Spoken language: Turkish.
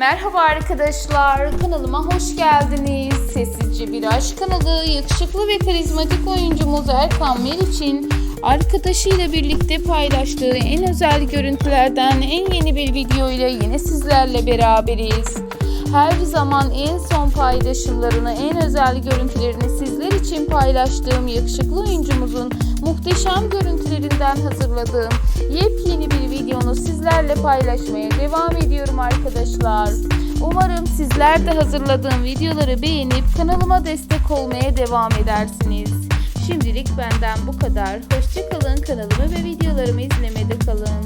Merhaba arkadaşlar, kanalıma hoş geldiniz. Sessizce Bir Aşk kanalı, yakışıklı ve karizmatik oyuncumuz Erkan Meriç'in arkadaşıyla birlikte paylaştığı en özel görüntülerden en yeni bir video ile yine sizlerle beraberiz. Her zaman en son paylaşımlarını, en özel görüntülerini sizler için paylaştığım yakışıklı oyuncumuzun muhteşem görüntülerinden hazırladığım yepyeni bir videonu sizlerle paylaşmaya devam ediyorum arkadaşlar. Umarım sizler de hazırladığım videoları beğenip kanalıma destek olmaya devam edersiniz. Şimdilik benden bu kadar. Hoşçakalın kanalımı ve videolarımı izlemede kalın.